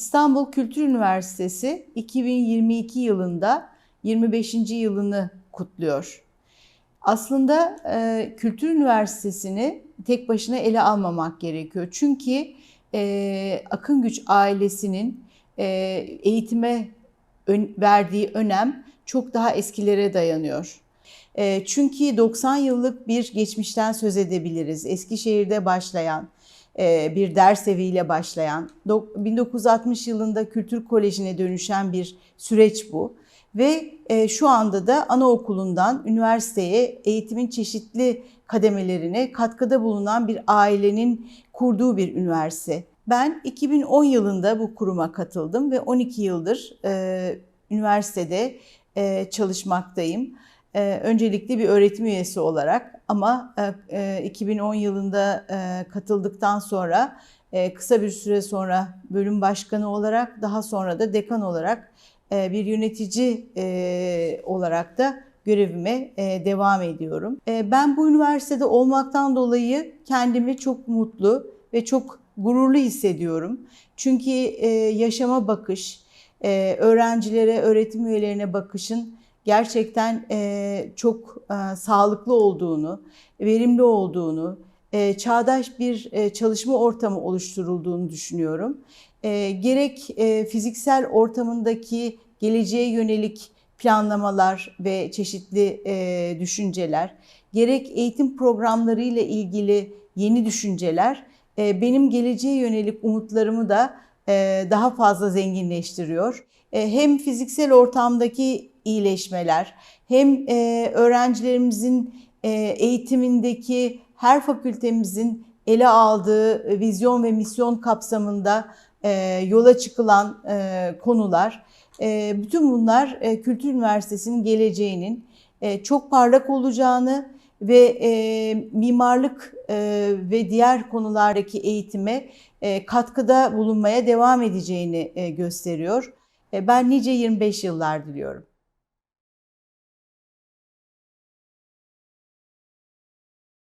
İstanbul Kültür Üniversitesi 2022 yılında 25. yılını kutluyor. Aslında e, Kültür Üniversitesi'ni tek başına ele almamak gerekiyor. Çünkü e, Akın Güç ailesinin e, eğitime ön, verdiği önem çok daha eskilere dayanıyor. E, çünkü 90 yıllık bir geçmişten söz edebiliriz. Eskişehir'de başlayan, bir ders eviyle başlayan, 1960 yılında Kültür Koleji'ne dönüşen bir süreç bu. Ve e, şu anda da anaokulundan üniversiteye eğitimin çeşitli kademelerine katkıda bulunan bir ailenin kurduğu bir üniversite. Ben 2010 yılında bu kuruma katıldım ve 12 yıldır e, üniversitede e, çalışmaktayım. E, öncelikle bir öğretim üyesi olarak ama e, 2010 yılında e, katıldıktan sonra e, kısa bir süre sonra bölüm başkanı olarak daha sonra da dekan olarak e, bir yönetici e, olarak da görevime e, devam ediyorum. E, ben bu üniversitede olmaktan dolayı kendimi çok mutlu ve çok gururlu hissediyorum. Çünkü e, yaşama bakış, e, öğrencilere, öğretim üyelerine bakışın gerçekten e, çok e, sağlıklı olduğunu, verimli olduğunu, e, çağdaş bir e, çalışma ortamı oluşturulduğunu düşünüyorum. E, gerek e, fiziksel ortamındaki geleceğe yönelik planlamalar ve çeşitli e, düşünceler, gerek eğitim programları ile ilgili yeni düşünceler e, benim geleceğe yönelik umutlarımı da e, daha fazla zenginleştiriyor. E, hem fiziksel ortamdaki iyileşmeler, hem e, öğrencilerimizin e, eğitimindeki her fakültemizin ele aldığı vizyon ve misyon kapsamında e, yola çıkılan konular, bütün bunlar Kültür Üniversitesi'nin geleceğinin çok parlak olacağını ve e, mimarlık e, ve diğer konulardaki eğitime e, katkıda bulunmaya devam edeceğini e, gösteriyor. E, ben nice 25 yıllar diliyorum.